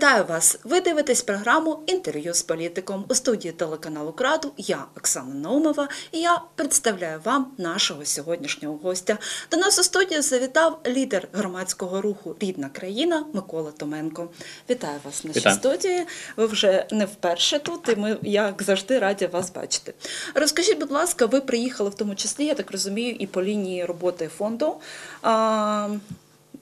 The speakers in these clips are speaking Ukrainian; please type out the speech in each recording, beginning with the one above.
Вітаю вас! Ви дивитесь програму Інтерв'ю з політиком у студії телеканалу Краду. Я Оксана Наумова і я представляю вам нашого сьогоднішнього гостя. До нас у студію завітав лідер громадського руху Рідна країна Микола Томенко. Вітаю вас в нашій Вітаю. студії. Ви вже не вперше тут, і ми, як завжди, раді вас бачити. Розкажіть, будь ласка, ви приїхали в тому числі, я так розумію, і по лінії роботи фонду.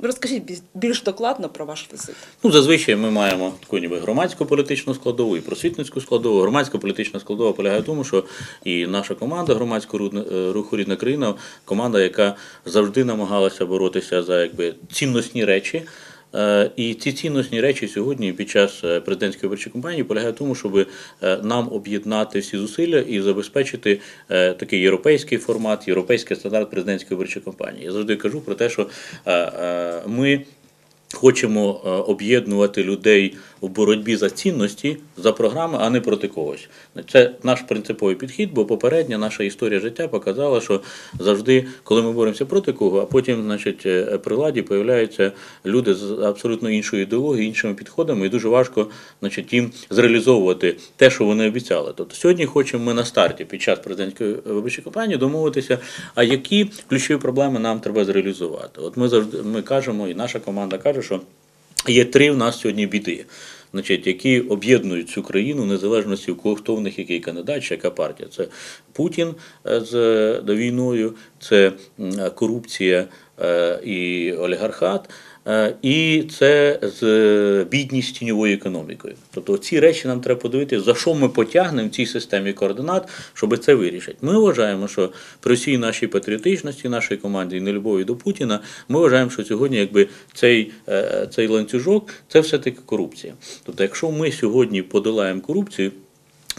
Розкажіть бі- більш докладно про ваш візит. Ну, зазвичай ми маємо таку ніби громадську політичну складову і просвітницьку складову. Громадська політична складова полягає в тому, що і наша команда громадського е, руху рідна країна, команда, яка завжди намагалася боротися за якби цінностні речі. Е, І ці цінностні речі сьогодні під час е, президентської виборчої кампанії полягають в тому, щоб е, нам об'єднати всі зусилля і забезпечити такий європейський формат, європейський стандарт президентської виборчої кампанії. Я завжди кажу про те, що ми хочемо об'єднувати людей у боротьбі за цінності, за програми, а не проти когось. Це наш принциповий підхід, бо попередня наша історія життя показала, що завжди, коли ми боремося проти кого, а потім, значить, е, при владі появляються люди з абсолютно іншою ідеологією, іншими підходами, і дуже важко, значить, їм зреалізовувати те, що вони обіцяли. Тобто сьогодні хочемо ми на старті під час президентської виборчої кампанії домовитися, а які ключові проблеми нам треба зреалізувати. От ми завжди ми кажемо, і наша команда каже, що є три в нас сьогодні біди. Значить, які об'єднують цю країну незалежності хто в них який кандидат, чи яка партія. Це Путін е, з е, війною, це корупція е, і олігархат, і це з е, бідність тіньовою економікою. Тобто ці речі нам треба подивитися, за що ми потягнемо в цій системі координат, щоб це вирішити. Ми вважаємо, що при всій нашій патріотичності, нашої команди і нелюбові до Путіна, ми вважаємо, що сьогодні якби цей, е, цей ланцюжок це все-таки корупція. Тобто, якщо ми сьогодні подолаємо корупцію,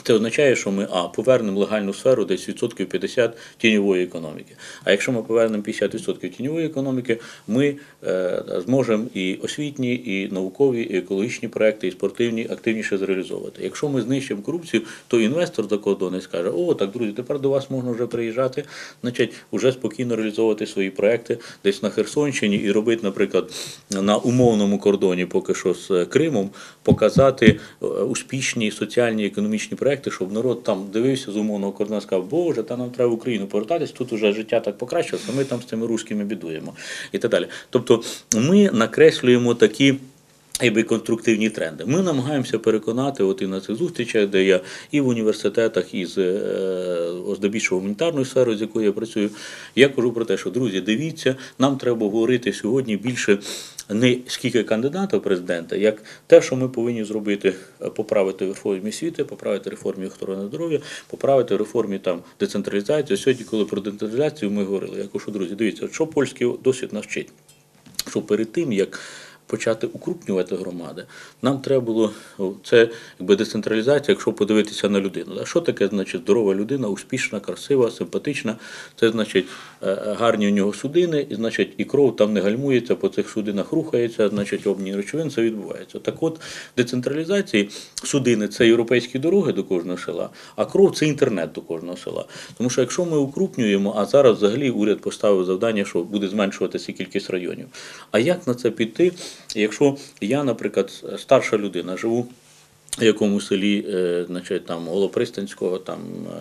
це означає, що ми а повернемо легальну сферу десь відсотків 50 тіньової економіки. А якщо ми повернемо 50% тіньової економіки, ми е, зможемо і освітні, і наукові, і екологічні проекти, і спортивні активніше зреалізовувати. Якщо ми знищимо корупцію, то інвестор за кордону скаже: О, так друзі, тепер до вас можна вже приїжджати, значить, вже спокійно реалізовувати свої проекти десь на Херсонщині і робити, наприклад, на умовному кордоні, поки що з Кримом, показати е, успішні соціальні економічні проекти, щоб народ там дивився з умовного кордону, сказав, Боже, та нам треба в Україну повертатись, тут уже життя так покращилося, ми там з цими русскими бідуємо і так далі. Тобто ми накреслюємо такі. Якби конструктивні тренди. Ми намагаємося переконати, от і на цих зустрічах, де я і в університетах, і з е, здебільшого гуманітарною сферою, з якою я працюю, я кажу про те, що друзі, дивіться, нам треба говорити сьогодні більше не скільки кандидата в президента, як те, що ми повинні зробити, поправити в реформі освіти, поправити реформі охорони здоров'я, поправити реформі там децентралізації. Сьогодні, коли про децентралізацію ми говорили, я кажу, друзі, дивіться, що польський досвід навчить, що перед тим як почати укрупнювати громади, нам треба було це якби децентралізація, якщо подивитися на людину. А що таке значить здорова людина, успішна, красива, симпатична? Це значить е, гарні у нього судини, і значить і кров там не гальмується, по цих судинах рухається, значить обмін речовин, це відбувається. Так от децентралізації судини це європейські дороги до кожного села, а кров це інтернет до кожного села. Тому що якщо ми укрупнюємо, а зараз взагалі уряд поставив завдання, що буде зменшуватися кількість районів. А як на це піти, якщо я, наприклад, старша людина, живу в якому селі, е, значить, там Голопристанського, там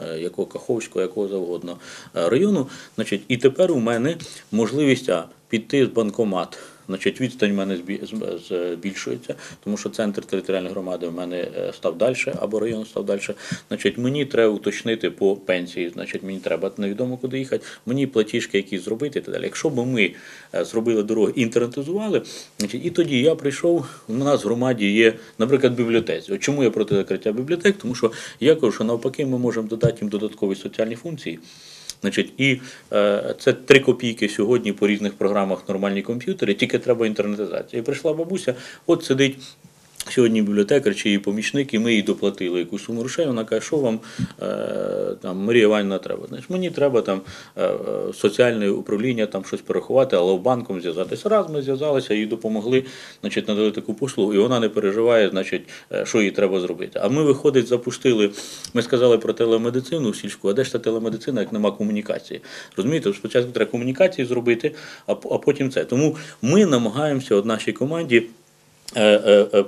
е, якого Каховського, якого завгодно е, району, значить, і тепер у мене можливість а, піти з банкомат. Значить, відстань в мене збі- збільшується, тому що центр територіальної громади в мене е, став далі, або район став далі. Значить, мені треба уточнити по пенсії, значить, мені треба невідомо куди їхати, мені платіжки якісь зробити і так далі. Якщо б ми е, зробили дороги, інтернетизували, значить, і тоді я прийшов, у нас в громаді є, наприклад, бібліотеці. От чому я проти закриття бібліотек? Тому що я кажу, що навпаки, ми можемо додати їм додаткові соціальні функції. Значить, і е, це три копійки сьогодні по різних програмах нормальні комп'ютери, тільки треба інтернетизація. І прийшла бабуся, от сидить. Сьогодні бібліотекар чи її помічник, і ми їй доплатили якусь суму грошей. Вона каже, що вам е, там Марія Іванівна треба. Значить, мені треба там е, соціальне управління там щось порахувати, але в банком зв'язатися. Раз ми зв'язалися, їй допомогли, значить, надали таку послугу, і вона не переживає, значить, е, що їй треба зробити. А ми, виходить, запустили. Ми сказали про телемедицину сільську, а де ж та телемедицина, як нема комунікації? Розумієте, спочатку треба комунікації зробити, а, потім це. Тому ми намагаємося от нашій команді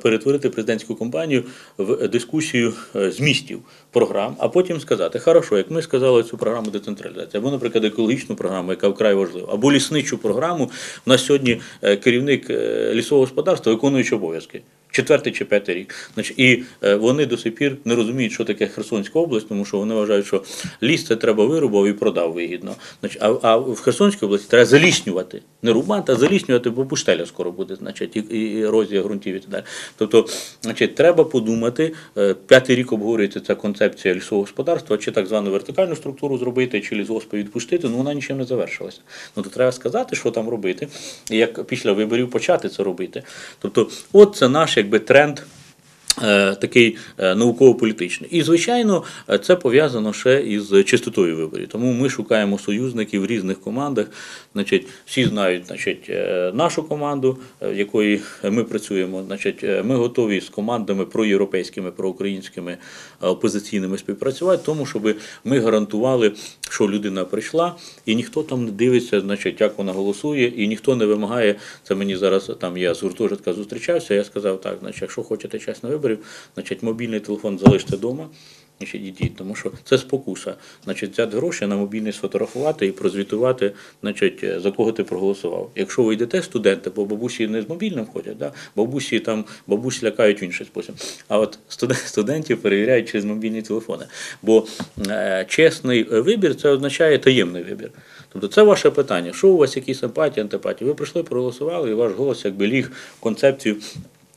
перетворити президентську кампанію в дискусію е, змістів програм, а потім сказати, хорошо, як ми сказали цю програму децентралізації, або, наприклад, екологічну програму, яка вкрай важлива, або лісничу програму. У нас сьогодні е, керівник е, лісового господарства, виконуючи обов'язки. Четвертий чи п'ятий рік. І е, вони до сих пір не розуміють, що таке Херсонська область, тому що вони вважають, що ліс це треба вирубав і продав вигідно. А, в Херсонській області треба заліснювати. Не рубати, а заліснювати, бо пустеля скоро буде, значить, і, ерозія ґрунтів і так далі. Тобто, значить, треба подумати, е, п'ятий рік обговорюється ця концепція лісового господарства, чи так звану вертикальну структуру зробити, чи лісгоспи відпустити, ну вона нічим не завершилася. Ну то треба сказати, що там робити, і як після виборів почати це робити. Тобто, от це наш якби тренд. Е, Такий е, науково-політичний. І, звичайно, це пов'язано ще із чистотою виборів. Тому ми шукаємо союзників в різних командах. Значить, всі знають значить, е, нашу команду, в якої ми працюємо. Значить, ми готові з командами проєвропейськими, проукраїнськими опозиційними співпрацювати, тому щоб ми гарантували, що людина прийшла, і ніхто там не дивиться, значить, як вона голосує, і ніхто не вимагає. Це мені зараз там я з гуртожитка зустрічався. Я сказав так, значить, якщо хочете час на виборів, значить мобільний телефон залиште вдома. Значить, ідіть, тому що це спокуса. Значить, взяти гроші на мобільний сфотографувати і прозвітувати, значить, е, за кого ти проголосував. Якщо ви йдете студенти, бо бабусі не з мобільним ходять, да? бабусі там бабусі лякають в інший спосіб. А от студен- студентів перевіряють через мобільні телефони. Бо е, чесний вибір це означає таємний вибір. Тобто це ваше питання. Що у вас, які симпатії, антипатії? Ви прийшли, проголосували, і ваш голос якби ліг в концепцію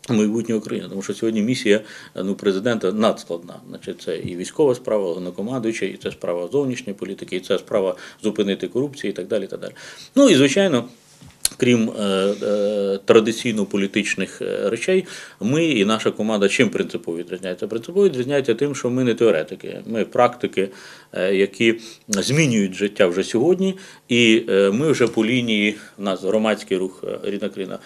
майбутнього України. Тому що сьогодні місія ну, президента надскладна. Значить, це і військова справа, головнокомандуюча, і це справа зовнішньої політики, і це справа зупинити корупцію і так далі. І так далі. Ну і звичайно. Крім е, е, традиційно політичних е, речей, ми і наша команда чим принципово відрізняється? Принципово відрізняється тим, що ми не теоретики, ми практики, які змінюють життя вже сьогодні, і ми вже по лінії у нас громадський рух рідна країна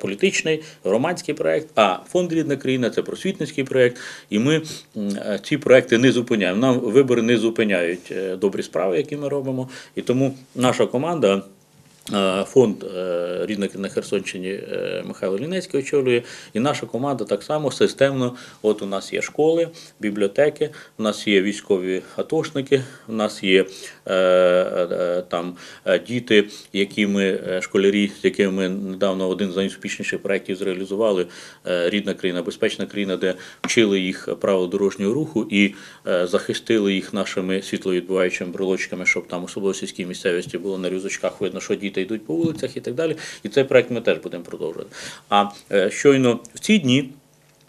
політичний, громадський проект, а фонд рідна країна це просвітницький проект. І ми ці проекти не зупиняємо. Нам вибори не зупиняють добрі справи, які ми робимо. І тому наша команда. Е, Фонд е, на Херсонщині е, Михайло Лінецький очолює, і наша команда так само системно. От у нас є школи, бібліотеки, у нас є військові атошники, у нас є там діти, які ми школярі, з якими ми недавно один з найуспішніших проєктів зреалізували. Рідна країна, безпечна країна, де вчили їх правил дорожнього руху і захистили їх нашими світловідбиваючими брелочками, щоб там, особливо сільській місцевості, було на рюкзачках видно, що діти йдуть по вулицях і так далі. І цей проект ми теж будемо продовжувати. А е, щойно в ці дні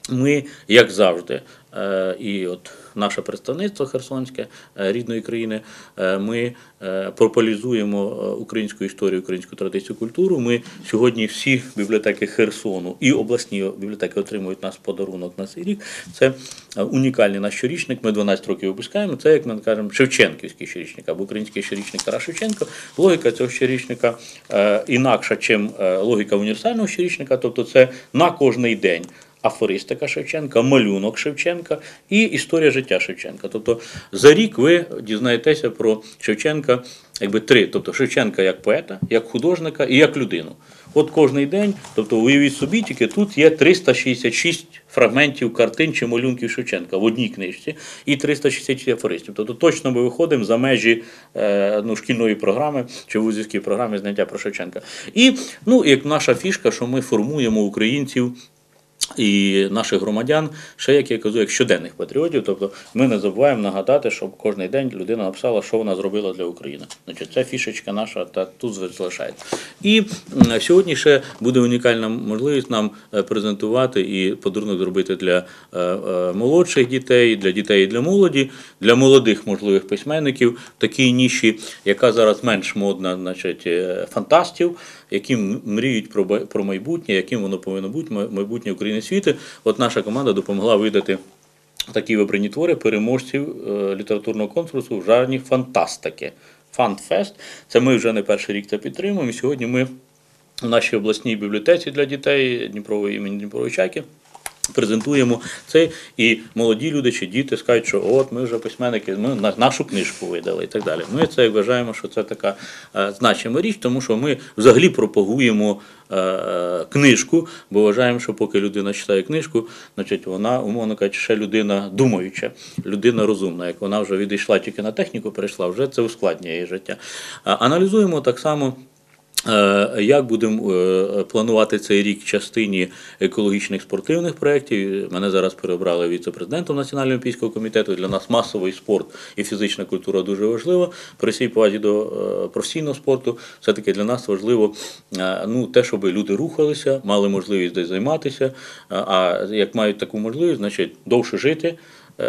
ми, як завжди, е, і от наше представництво Херсонське е, рідної країни, е, ми е, пропалізуємо українську історію, українську традицію, культуру. Ми сьогодні всі бібліотеки Херсону і обласні бібліотеки отримують нас подарунок на цей рік. Це унікальний наш щорічник. Ми 12 років випускаємо. Це, як ми кажемо, Шевченківський щорічник або український щорічник Тарас Шевченко. Логіка цього щорічника інакша, ніж логіка універсального щорічника, тобто це на кожний день. Афористика Шевченка, малюнок Шевченка і історія життя Шевченка. Тобто за рік ви дізнаєтеся про Шевченка якби три. Тобто Шевченка як поета, як художника і як людину. От кожний день, тобто уявіть собі, тільки тут є 366 фрагментів картин чи малюнків Шевченка в одній книжці і 366 афористів. Тобто точно ми виходимо за межі е, ну, шкільної програми чи вузівської програми знаття про Шевченка. І ну, як наша фішка, що ми формуємо українців і наших громадян, ще як я кажу, як щоденних патріотів. Тобто ми не забуваємо нагадати, щоб кожен день людина написала, що вона зробила для України. Значить, це фішечка наша, та тут залишається. І сьогодні ще буде унікальна можливість нам е, презентувати і подарунок зробити для е, е, молодших дітей, для дітей і для молоді, для молодих можливих письменників такій ніші, яка зараз менш модна, значить, фантастів, які мріють про, про майбутнє, яким воно повинно бути, майбутнє України світу. От наша команда допомогла видати такі вибрані твори переможців е, літературного конкурсу в жарні фантастики. Фантфест. Це ми вже не перший рік це підтримуємо. І сьогодні ми в нашій обласній бібліотеці для дітей Дніпрової імені Дніпрової Чайки Презентуємо це, і молоді люди чи діти скажуть, що от ми вже письменники, ми на- нашу книжку видали і так далі. Ми це вважаємо, що це така е, значима річ, тому що ми взагалі пропагуємо е, книжку, бо вважаємо, що поки людина читає книжку, значить вона, умовно кажучи, ще людина думаюча, людина розумна. Як вона вже відійшла тільки на техніку, перейшла, вже це ускладнює її життя. А Аналізуємо так само. Е, Як будемо е, планувати цей рік в частині екологічних спортивних проєктів? Мене зараз перебрали віце-президентом Національного олімпійського комітету. Для нас масовий спорт і фізична культура дуже важлива. При всій повазі до е, професійного спорту, все-таки для нас важливо ну, те, щоб люди рухалися, мали можливість десь займатися. А як мають таку можливість, значить довше жити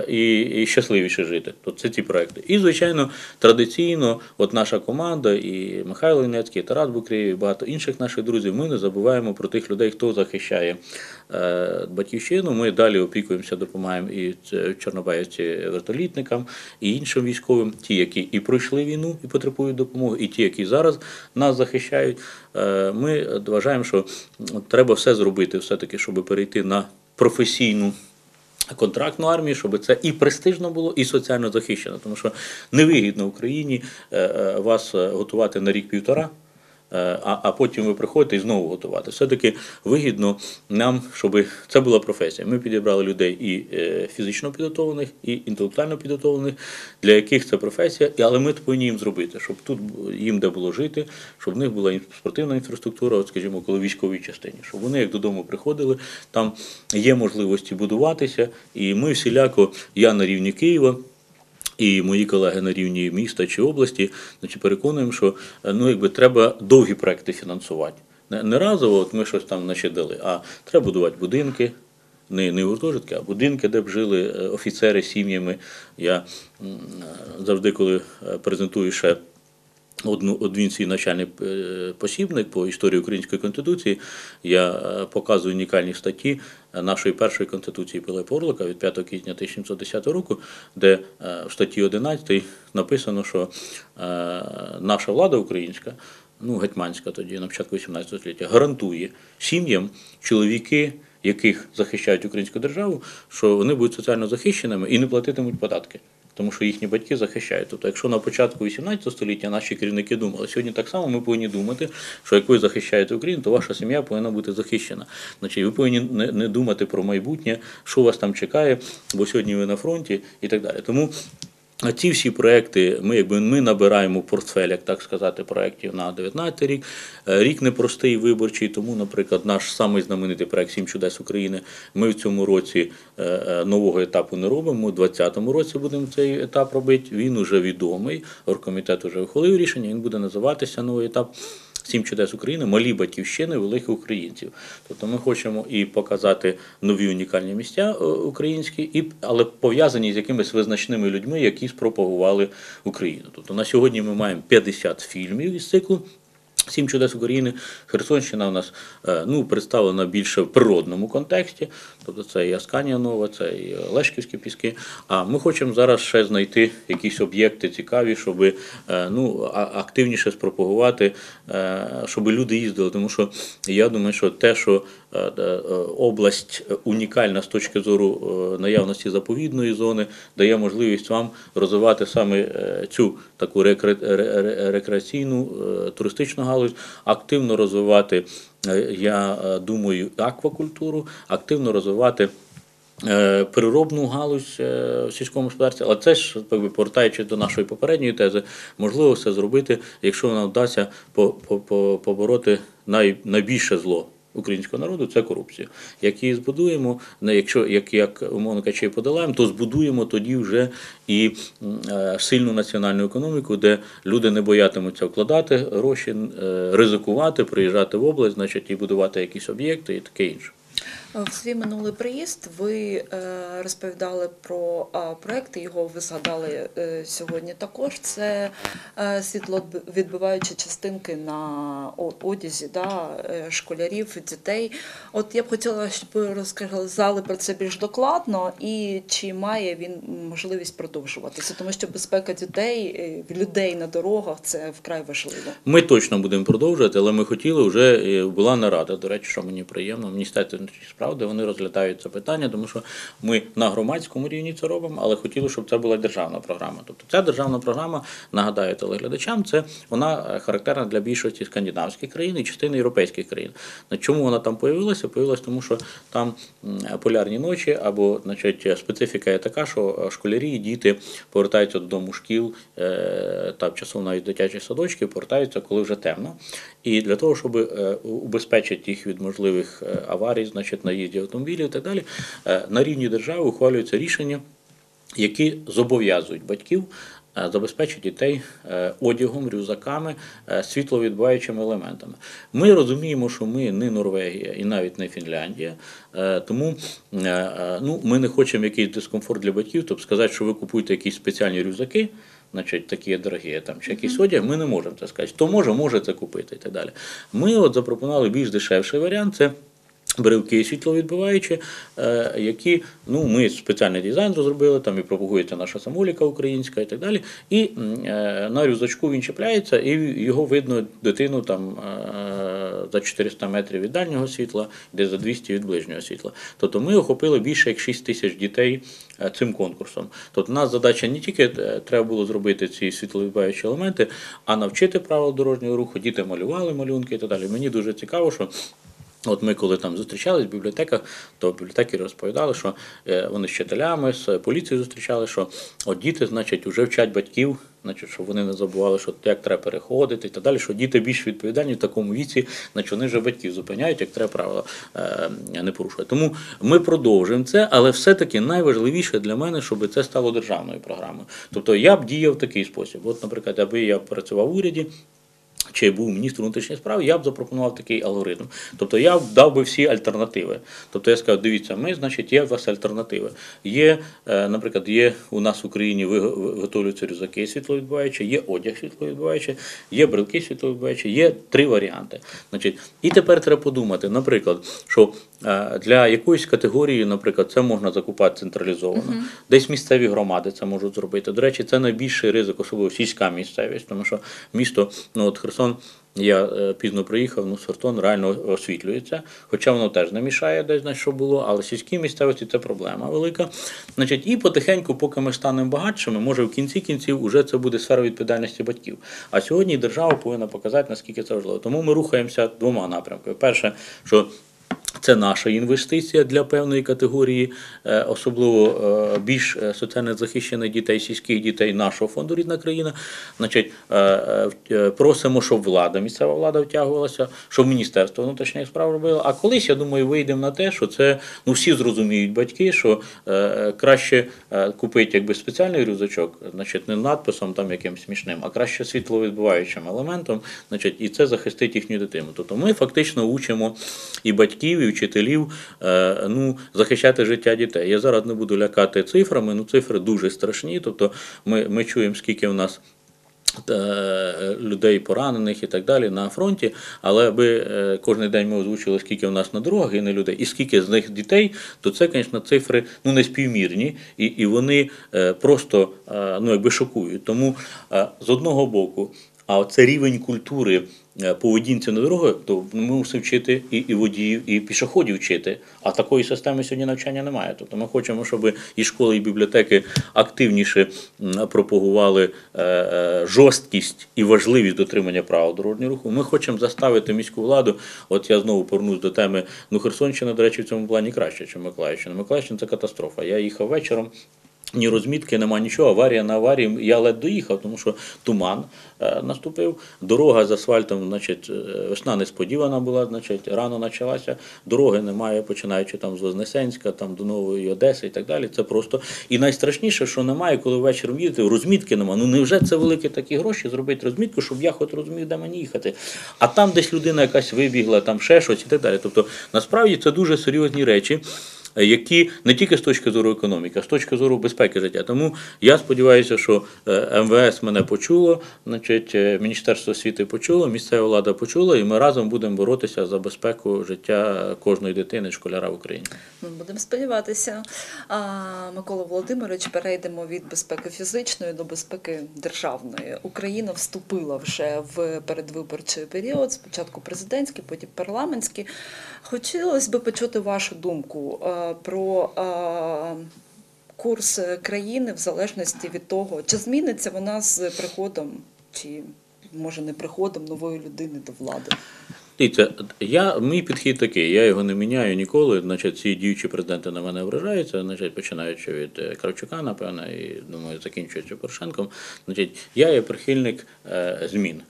і, і щасливіше жити. То це ці проекти. І, звичайно, традиційно, от наша команда, і Михайло Інецький, і Тарас Букрєєв, і багато інших наших друзів, ми не забуваємо про тих людей, хто захищає е, батьківщину. Ми далі опікуємося, допомагаємо і це Чорнобаївці вертолітникам, і іншим військовим, ті, які і пройшли війну і потребують допомоги, і ті, які зараз нас захищають. Е, Ми вважаємо, що треба все зробити, все-таки, щоб перейти на професійну контрактну армію, щоб це і престижно було, і соціально захищено. Тому що невигідно Україні е, е, вас е, готувати на рік-півтора. Е, А, а потім ви приходите і знову готувати. Все-таки вигідно нам, щоб це була професія. Ми підібрали людей і е, фізично підготовлених, і інтелектуально підготовлених, для яких це професія, але ми повинні їм зробити, щоб тут їм де було жити, щоб в них була спортивна інфраструктура, от скажімо, коли військовій частині, щоб вони як додому приходили, там є можливості будуватися, і ми всіляко, я на рівні Києва. І мої колеги на рівні міста чи області, значить, переконуємо, що ну, якби треба довгі проекти фінансувати. Не, не разово, от ми щось там наче дали, а треба будувати будинки, не, не гуртожитки, а будинки, де б жили е, офіцери з сім'ями. Я завжди, коли е, презентую ще одну, один свій навчальний е, посібник по історії української конституції, я е, показую унікальні статті нашої першої конституції Пилипа Орлика від 5 квітня 1710 року, де е, в статті 11 написано, що наша влада українська, ну гетьманська тоді, на початку 18 століття, гарантує сім'ям чоловіки, яких захищають українську державу, що вони будуть соціально захищеними і не платитимуть податки. Тому що їхні батьки захищають. Тобто, якщо на початку 18 століття наші керівники думали, сьогодні так само ми повинні думати, що як ви захищаєте Україну, то ваша сім'я повинна бути захищена. Значить, ви повинні не, думати про майбутнє, що вас там чекає, бо сьогодні ви на фронті і так далі. Тому ці всі проекти, ми якби ми набираємо портфель, як так сказати, проєктів на 19 рік. Е, Рік непростий виборчий, тому, наприклад, наш самий знаменитий проект Сім чудес України. Ми в цьому році е, е, нового етапу не робимо. У 2020 році будемо цей етап робити. Він уже відомий. Оргкомітет вже ухвалив рішення. Він буде називатися новий етап. Сім чудес України, малі батьківщини великих українців. Тобто ми хочемо і показати нові унікальні місця е, українські, і, але пов'язані з якимись визначними людьми, які спропагували Україну. Тобто на сьогодні ми маємо 50 фільмів із циклу. Сім чудес України. Херсонщина у нас е, ну, представлена більше в природному контексті. Тобто це і Асканія Нова, це і Лешківські піски. А ми хочемо зараз ще знайти якісь об'єкти цікаві, щоб е, ну, активніше спропагувати, е, щоб люди їздили. Тому що я думаю, що те, що е, е, область унікальна з точки зору е, наявності заповідної зони, дає можливість вам розвивати саме е, цю таку рекре- ре- ре- рекреаційну е, туристичну галузь, активно розвивати, е, я е, думаю, аквакультуру, активно розвивати. Переробну галузь в сільському господарстві, але це ж якби, повертаючись до нашої попередньої тези, можливо все зробити, якщо нам вдасться по- по- по- побороти найбільше зло українського народу це корупція. Як її збудуємо, якщо як, як умовно кажучи, подолаємо, то збудуємо тоді вже і е, сильну національну економіку, де люди не боятимуться вкладати гроші, е, ризикувати, приїжджати в область, значить, і будувати якісь об'єкти і таке інше. В свій минулий приїзд ви е, розповідали про а, проекти, його ви згадали е, сьогодні також. Це е, світловідбиваючі частинки на одязі да, е, школярів, дітей. От я б хотіла, щоб ви розказали про це більш докладно і чи має він можливість продовжуватися, тому що безпека дітей, е, людей на дорогах це вкрай важливо. Ми точно будемо продовжувати, але ми хотіли вже е, була нарада. До речі, що мені приємно, Міністерство внутрішніх справ, вони розглядають це питання, тому що ми на громадському рівні це робимо, але хотіли, щоб це була державна програма. Тобто ця державна програма, нагадаю телеглядачам, це вона е, характерна для більшості скандинавських країн і частини європейських країн. На чому вона там появилася? Появилася тому, що там полярні ночі або значить, специфіка є така, що е, школярі і діти повертаються додому шкіл е, та часом навіть дитячих садочків, повертаються, коли вже темно. І для того, щоб е, убезпечити їх від можливих е, аварій, значить, наїздів автомобілів і так далі, е, на рівні держави ухвалюються рішення, які зобов'язують батьків забезпечити дітей одягом, рюкзаками, світловідбиваючими елементами. Ми розуміємо, що ми не Норвегія і навіть не Фінляндія, тому ну, ми не хочемо якийсь дискомфорт для батьків, тобто сказати, що ви купуєте якісь спеціальні рюкзаки. Значить, такі дорогі там чи якийсь одяг, ми не можемо це сказати. Хто може, може це купити і так далі. Ми от запропонували більш дешевший варіант. Це брелки світловідбиваючі, е, які ну, ми спеціальний дизайн розробили, там і пропагується наша самоліка українська і так далі. І е, на рюкзачку він чіпляється, і його видно дитину там е, за 400 метрів від дальнього світла, де за 200 від ближнього світла. Тобто ми охопили більше як 6 тисяч дітей цим конкурсом. Тобто, у нас задача не тільки треба було зробити ці світловідбиваючі елементи, а навчити правил дорожнього руху. Діти малювали малюнки і так далі. Мені дуже цікаво, що. От ми, коли там зустрічались в бібліотеках, то бібліотекарі розповідали, що е, вони з вчителями, з поліцією зустрічали, що от діти, значить, вже вчать батьків, значить, щоб вони не забували, що як треба переходити і так далі, що діти більш відповідальні в такому віці, значить вони вже батьків зупиняють, як треба правила е, не порушувати. Тому ми продовжуємо це, але все-таки найважливіше для мене, щоб це стало державною програмою. Тобто я б діяв в такий спосіб. От, наприклад, аби я працював в уряді чи був міністр внутрішніх справ, я б запропонував такий алгоритм. Тобто я б дав би всі альтернативи. Тобто я сказав, дивіться, ми, значить, є у вас альтернативи. Є, е, наприклад, є у нас в Україні виго- виготовлюються рюкзаки світловідбиваючі, є одяг світловідбиваючий, є брелки світловідбиваючі, є три варіанти. Значить, і тепер треба подумати, наприклад, що е, для якоїсь категорії, наприклад, це можна закупати централізовано. Десь місцеві громади це можуть зробити. До речі, це найбільший ризик, особливо сільська місцевість, тому що місто, ну от Херсон. Я е, пізно приїхав, ну Сортон реально освітлюється, хоча воно теж не мішає десь, на що було, але в сільській місцевості це проблема велика. Значить, і потихеньку, поки ми станемо багатшими, може в кінці кінців уже це буде сфера відповідальності батьків. А сьогодні держава повинна показати, наскільки це важливо. Тому ми рухаємося двома напрямками. Перше, що це наша інвестиція для певної категорії, е, особливо е, більш е, соціально захищених дітей, сільських дітей нашого фонду Рідна країна. Значить, просимо, щоб влада, місцева влада втягувалася, щоб Міністерство внутрішніх справ робило. А колись, я думаю, вийдемо на те, що це ну всі зрозуміють батьки, що краще купити якби спеціальний рюкзачок, значить, не надписом там якимось смішним, а краще світловідбиваючим елементом, значить, і це захистить їхню дитину. Тобто ми фактично учимо і батьків, і вчителів е, ну, захищати життя дітей. Я зараз не буду лякати цифрами, ну цифри дуже страшні. Тобто ми, ми чуємо, скільки в нас. е, Людей поранених і так далі на фронті, але аби е, кожен день ми озвучили, скільки в нас на дорогах гине людей, і скільки з них дітей, то це, звісно, цифри ну, не співмірні, і, і вони просто ну, якби шокують. Тому з одного боку, а це рівень культури е, поведінці на дорогах, то ми мусимо вчити і, і водіїв, і пішоходів вчити. А такої системи сьогодні навчання немає. Тобто ми хочемо, щоб і школи, і бібліотеки активніше пропагували е, е, жорсткість і важливість дотримання правил дорожнього руху. Ми хочемо заставити міську владу. От я знову повернусь до теми. Ну, Херсонщина, до речі, в цьому плані краще, ніж Миколаївщина. Миколаївщина це катастрофа. Я їхав вечором. Ні розмітки, нема нічого, аварія на аварії. Я ледь доїхав, тому що туман е, наступив. Дорога з асфальтом, значить, е, весна несподівана була, значить, рано почалася. Дороги немає, починаючи там з Вознесенська, там до Нової Одеси і так далі. Це просто. І найстрашніше, що немає, коли вечором їдете, розмітки немає. Ну невже це великі такі гроші зробити розмітку, щоб я хоч розумів, де мені їхати. А там десь людина якась вибігла, там ще щось і так далі. Тобто, насправді це дуже серйозні речі. Е, які не тільки з точки зору економіки, а з точки зору безпеки життя. Тому я сподіваюся, що е, МВС мене почуло, значить, е, Міністерство освіти почуло, місцева влада почула, і ми разом будемо боротися за безпеку життя кожної дитини, школяра в Україні. Ми будемо сподіватися. А, Микола Володимирович, перейдемо від безпеки фізичної до безпеки державної. Україна вступила вже в передвиборчий період, спочатку президентський, потім парламентський. Хотілося б почути вашу думку е, про е, курс країни в залежності від того, чи зміниться вона з приходом, чи може не приходом нової людини до влади. Дивіться, я, мій підхід такий, я його не міняю ніколи. Значить, ці діючі президенти на мене вражаються, значить, починаючи від е, Кравчука, напевно, і думаю, закінчуючи Порошенком. Значить, я є прихильник змін.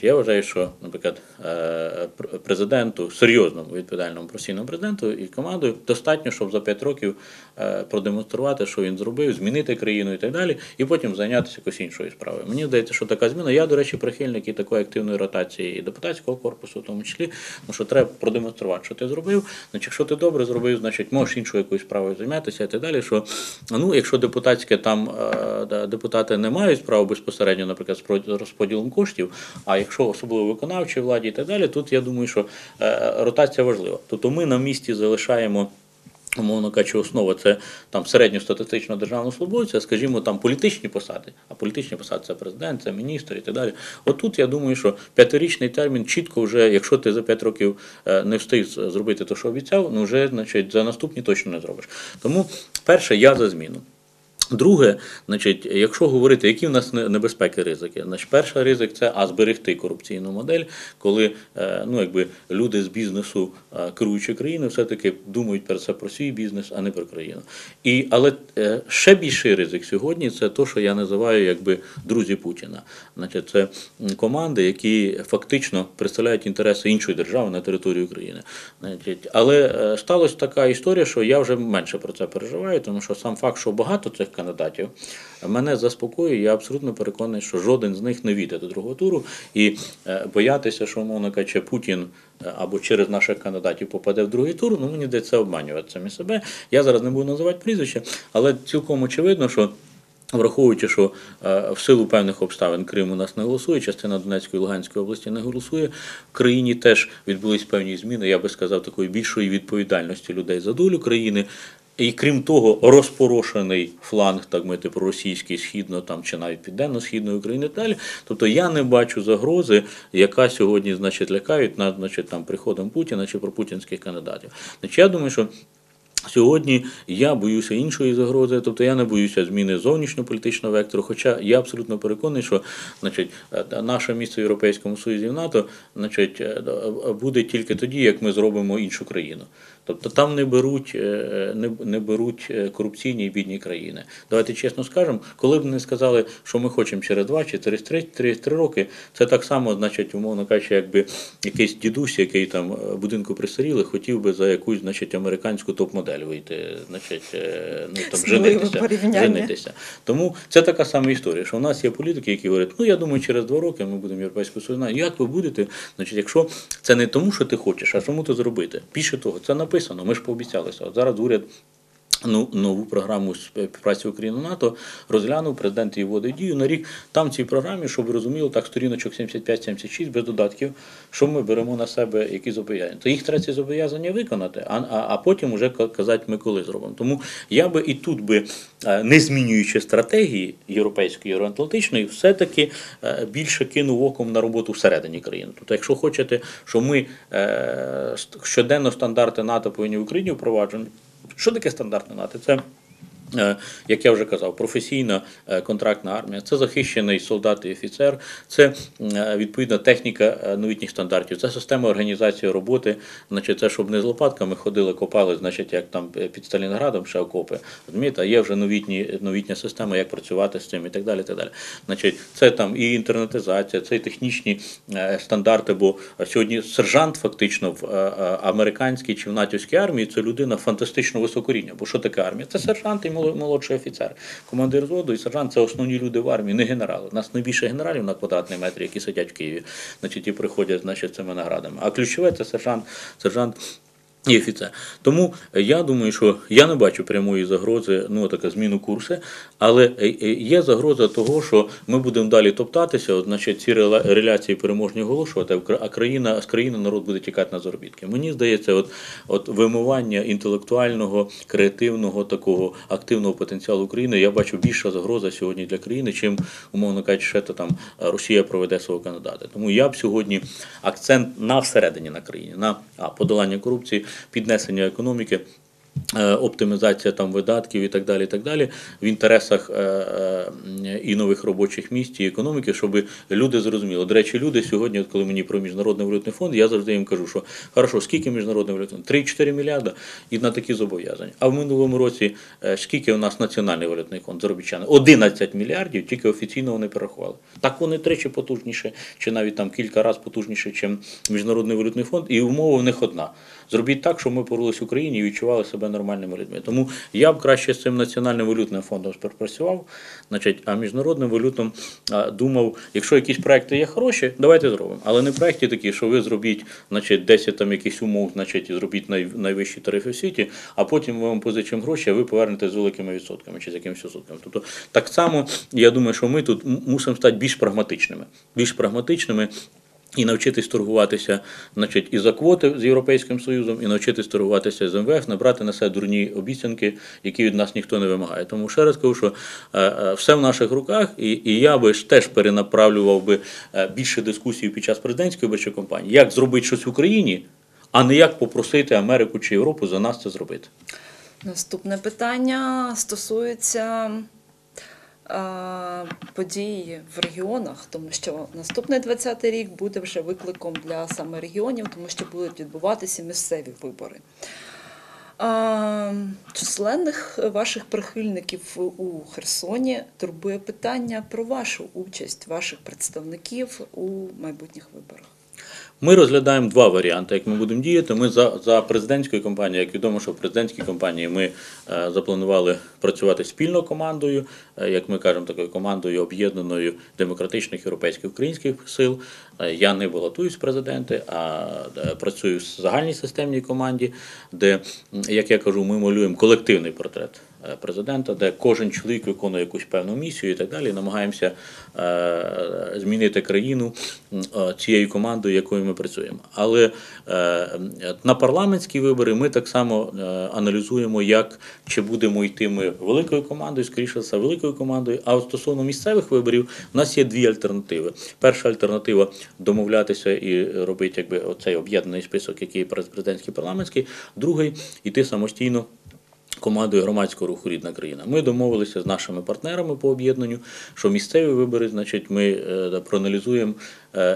Я вважаю, що, наприклад, е, президенту, серйозному відповідальному професійному президенту і командою достатньо, щоб за 5 років е, продемонструвати, що він зробив, змінити країну і так далі, і потім зайнятися якоюсь іншою справою. Мені здається, що така зміна. Я, до речі, прихильник і такої активної ротації і депутатського корпусу, в тому числі, тому що треба продемонструвати, що ти зробив. Значить, якщо ти добре зробив, значить можеш іншою якоюсь справою займатися і так далі. Що ну, якщо депутатське там е, депутати не мають справу безпосередньо, наприклад, з розподілом коштів, а якщо особливо виконавчій владі і так далі, тут я думаю, що е, ротація важлива. Тобто ми на місці залишаємо. Умовно кажучи, основа це там середньостатистичного державного службовця, скажімо, там політичні посади, а політичні посади це президент, це міністр і так далі. Отут я думаю, що п'ятирічний термін чітко вже, якщо ти за п'ять років е, не встиг зробити те, що обіцяв, ну вже значить за наступні точно не зробиш. Тому перше, я за зміну. Друге, значить, якщо говорити, які в нас небезпеки, ризики, значить, перший ризик це а зберегти корупційну модель, коли е, ну, якби люди з бізнесу, е, керуючи країною, все-таки думають перед це про свій бізнес, а не про країну. І, але е, ще більший ризик сьогодні це те, що я називаю якби друзі Путіна. Значить, це команди, які фактично представляють інтереси іншої держави на території України. Значить, але сталася така історія, що я вже менше про це переживаю, тому що сам факт, що багато цих кандидатів мене заспокоює. Я абсолютно переконаний, що жоден з них не війде до другого туру. І е, боятися, що, умовно кажучи, Путін е, або через наших кандидатів попаде в другий тур, ну мені здається, обманювати самі себе. Я зараз не буду називати прізвище, але цілком очевидно, що. Враховуючи, що е, в силу певних обставин Крим у нас не голосує, частина Донецької і Луганської області не голосує. В країні теж відбулись певні зміни, я би сказав, такої більшої відповідальності людей за долю країни. І крім того, розпорошений фланг, так мити, проросійський, східно там чи навіть південно-східної України далі. Тобто я не бачу загрози, яка сьогодні значить лякають над значить, там приходом Путіна чи пропутінських кандидатів. Значить, я думаю, що Сьогодні я боюся іншої загрози, тобто я не боюся зміни зовнішньополітичного вектору. Хоча я абсолютно переконаний, що значить, е, наше місце в Європейському Союзі в НАТО значить, е, буде тільки тоді, як ми зробимо іншу країну. Тобто там не беруть, е, не, не беруть е, корупційні і бідні країни. Давайте чесно скажемо, коли б не сказали, що ми хочемо через два чи через три, три, три роки, це так само, значить, умовно кажучи, якби якийсь дідусь, який там е, будинку престарілих, хотів би за якусь значить, американську топ-модель вийти, значить, е, ну, там, женитися, женитися. Тому це така сама історія, що у нас є політики, які говорять, ну я думаю, через два роки ми будемо Європейською Союзу. Як ви будете? Значить, якщо це не тому, що ти хочеш, а чому ти зробити? Більше того, це написано. Ми ж пообіцялися. От зараз уряд. Ну, нову програму співпраці України НАТО розглянув, президент її вводить дію на рік. Там в цій програмі, щоб ви розуміли, так сторіночок 75-76 без додатків, що ми беремо на себе які зобов'язання. То їх треба ці зобов'язання виконати, а, а, а потім уже ка- казати, ми коли зробимо. Тому я би і тут би, е, не змінюючи стратегії європейської євроатлантичної, все-таки е, більше кинув оком на роботу всередині країни. Тобто, якщо хочете, що ми е, щоденно стандарти НАТО повинні в Україні впроваджені, що таке стандартний НАТО? Це як я вже казав, професійна е, контрактна армія, це захищений солдат і офіцер, це е, відповідна техніка е, новітніх стандартів, це система організації роботи, значить, це щоб не з лопатками ходили, копали, значить, як там е, під Сталінградом ще окопи. Розумієте, а є вже новітні, новітня система, як працювати з цим і так далі. Так далі. Значить, це там і інтернетизація, це і технічні е, стандарти, бо сьогодні сержант фактично в е, е, американській чи в натівській армії це людина фантастично високого. Бо що таке армія? Це сержант і моло- молодший офіцер. Командир взводу і сержант це основні люди в армії, не генерали. У нас найбільше генералів на квадратний метр, які сидять в Києві, значить, і приходять значить, цими наградами. А ключове це сержант, сержант І офіцер. Тому е, я думаю, що я не бачу прямої загрози, ну така зміну курсу, але е, е, є загроза того, що ми будемо далі топтатися, от, значить, ці реляції переможні оголошувати, а країна, з країни народ буде тікати на заробітки. Мені здається, от, от вимивання інтелектуального, креативного, такого активного потенціалу України, я бачу більша загроза сьогодні для країни, чим, умовно кажучи, ще то там Росія проведе свого кандидата. Тому я б сьогодні акцент на всередині на країні, на а, подолання корупції, піднесення економіки. Е, Оптимізація там видатків і так далі, і так далі в інтересах е, е, і нових робочих місць, і економіки, щоб люди зрозуміли. До речі, люди сьогодні, от коли мені про міжнародний валютний фонд, я завжди їм кажу, що хорошо, скільки міжнародний валютний фонд? 3-4 мільярда і на такі зобов'язання. А в минулому році скільки у нас національний валютний фонд заробітчани? 11 мільярдів, тільки офіційно вони перерахували. Так вони тричі потужніше, чи навіть там кілька разів потужніше, ніж міжнародний валютний фонд, і умова в них одна. Зробіть так, щоб ми порулись в Україні і відчували себе нормальними людьми. Тому я б краще з цим національним валютним фондом співпрацював, значить, а міжнародним валютом а, думав, якщо якісь проекти є хороші, давайте зробимо. Але не проекти такі, що ви зробіть, значить, 10 там якихось умов, значить, і зробіть най, найвищі тарифи в світі, а потім ми вам позичимо гроші, а ви повернете з великими відсотками чи з якимось відсотками. Тобто так само я думаю, що ми тут мусимо стати більш прагматичними. Більш прагматичними. І навчитись торгуватися, значить, і за квоти з Європейським Союзом, і навчитись торгуватися з МВФ, набрати на себе дурні обіцянки, які від нас ніхто не вимагає. Тому ще раз кажу, що е, е, все в наших руках, і, і я би ж теж перенаправлював би е, більше дискусій під час президентської виборчої кампанії, як зробити щось в Україні, а не як попросити Америку чи Європу за нас це зробити. Наступне питання стосується е, подій в регіонах, тому що наступний 20-й рік буде вже викликом для саме регіонів, тому що будуть відбуватися місцеві вибори. Е, Численних ваших прихильників у Херсоні турбує питання про вашу участь, ваших представників у майбутніх виборах. Ми розглядаємо два варіанти, як ми будемо діяти. Ми за, за президентською кампанією, як відомо, що в президентській кампанії ми е, запланували працювати спільно командою, е, як ми кажемо, такою командою об'єднаною демократичних європейських українських сил. Е, я не балотуюсь президенти, а працюю в загальній системній команді, де, як я кажу, ми малюємо колективний портрет президента, де кожен чоловік виконує якусь певну місію і так далі. Намагаємося е, змінити країну е, цією командою, якою ми працюємо. Але е, на парламентські вибори ми так само е, аналізуємо, як чи будемо йти ми великою командою, скоріше за великою командою. А от стосовно місцевих виборів, у нас є дві альтернативи. Перша альтернатива домовлятися і робити якби оцей об'єднаний список, який президентський парламентський. Другий іти самостійно командою громадського руху Рідна країна. Ми домовилися з нашими партнерами по об'єднанню, що місцеві вибори, значить, ми е, проаналізуємо,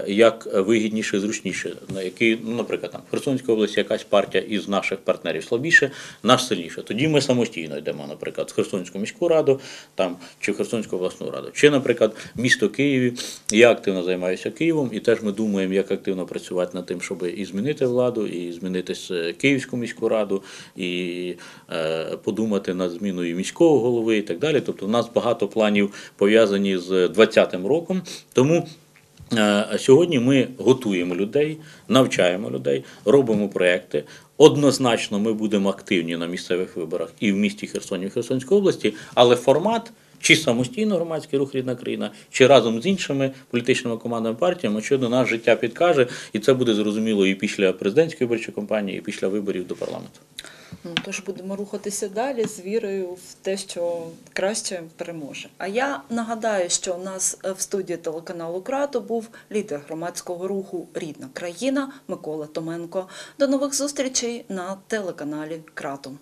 як вигідніше, зручніше. На який, ну, наприклад, там в Херсонській області якась партія із наших партнерів слабіше, наш сильніше. Тоді ми самостійно йдемо, наприклад, в Херсонську міську раду, там чи в Херсонську обласну раду, чи, наприклад, місто Києві. Я активно займаюся Києвом, і теж ми думаємо, як активно працювати над тим, щоб і змінити владу, і змінити с- Київську міську раду, і е, подумати над зміною міського голови і так далі. Тобто, у нас багато планів пов'язані з 2020 роком. Тому Е, Сьогодні ми готуємо людей, навчаємо людей, робимо проекти. Однозначно, ми будемо активні на місцевих виборах і в місті Херсоні, і в Херсонській області, але формат. Чи самостійно громадський рух рідна країна, чи разом з іншими політичними командами партіями, що до нас життя підкаже, і це буде зрозуміло і після президентської виборчої кампанії, і після виборів до парламенту. Ну, тож будемо рухатися далі з вірою в те, що краще переможе. А я нагадаю, що у нас е, в студії телеканалу Крату був лідер громадського руху Рідна країна Микола Томенко. До нових зустрічей на телеканалі Крату.